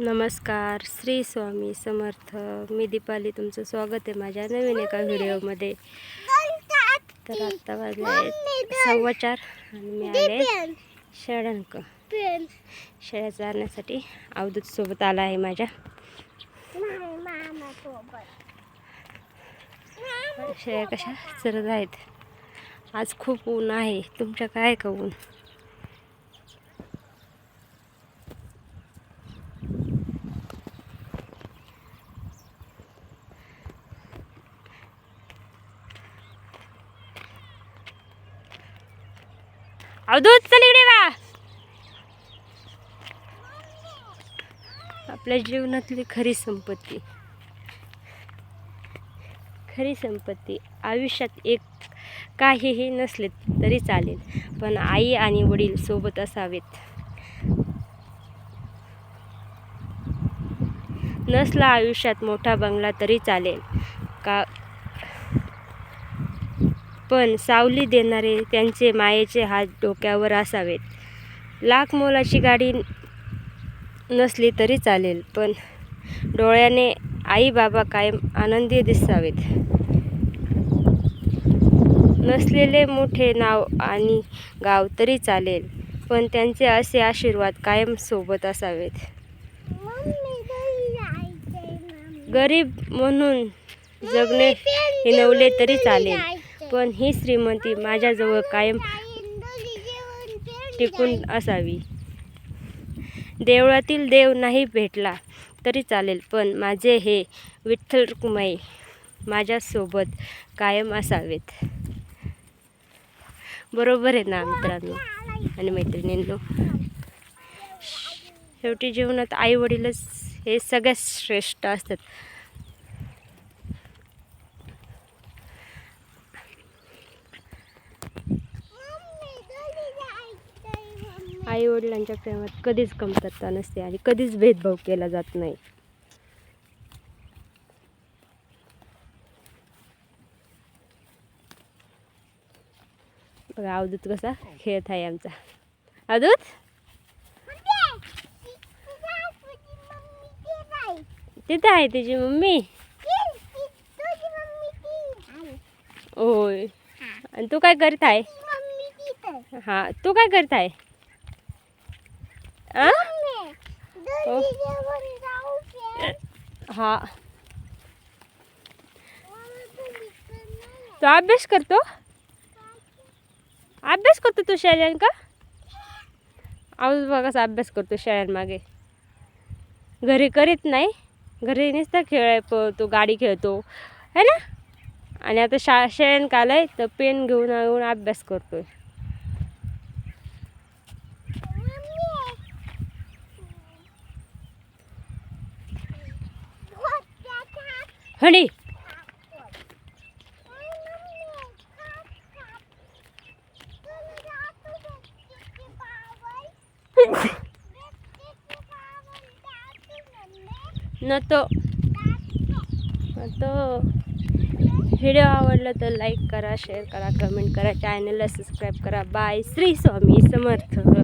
नमस्कार श्री स्वामी समर्थ. मी दीपाली तुमचं स्वागत आहे माझ्या नवीन एका व्हिडिओमध्ये. तर आत्ता वाजले आहेत सव्वा चार आणि मी आले शेळ्यांक शेळ्या चारण्यासाठी अवधूत सोबत आला आहे माझ्या. शेळ्या कशा चरत आहेत? आज खूप ऊन आहे. तुमच्या काय का ऊन? अवधूत चल इकडे वा आपल्या जीवनातली खरी संपत्ती. खरी संपत्ती. आयुष्यात एक काहीही नसले तरी चालेल पण आई आणि वडील सोबत असावेत. नसला आयुष्यात मोठा बंगला तरी चालेल. का पण सावली देणारे त्यांचे मायेचे हात डोक्यावर असावेत. लाख मोलाची गाडी नसली तरी चालेल पण डोळ्याने आई बाबा कायम आनंदी दिसावेत. नसलेले मोठे नाव आणि गाव तरी चालेल पण त्यांचे असे आशीर्वाद कायम सोबत असावेत. गरीब म्हणून जगणे हिनवले तरी चालेल. पण ही श्रीमंती माझ्याजवळ कायम टिकून असावी. देवळातील देव नाही भेटला तरी चालेल पण माझे हे विठ्ठल कुमाई माझ्यासोबत कायम असावेत. बरोबर आहे ना मित्रांनो आणि मैत्रिणींनो? शेवटी जीवनात आई वडीलच हे सगळ्यात श्रेष्ठ असतात. आईवडिलांच्या प्रेमात कधीच कमतरता नसते आणि कधीच भेदभाव केला जात नाही. बघा अवधूत कसा खेळत आहे आमचा. अवधूत? तिथं आहे तुझी मम्मी. होय. आणि तू काय करत आहे? हा तू काय करत आहे? हो. हा. तू अभ्यास करतो? अभ्यास करतो तू शाळेन का? आऊस बघा अभ्यास करतो शाळेमागे घरी करीत नाही. घरी नुसतं खेळ पळतो गाडी खेळतो. है ना? आणि आता शा शाळेन कालाय तर पेन घेऊन येऊन अभ्यास करतोय. हणी. न तो तो व्हिडिओ आवडला तर लाईक करा शेअर करा कमेंट करा चॅनलला सबस्क्राईब करा. बाय. श्री स्वामी समर्थ.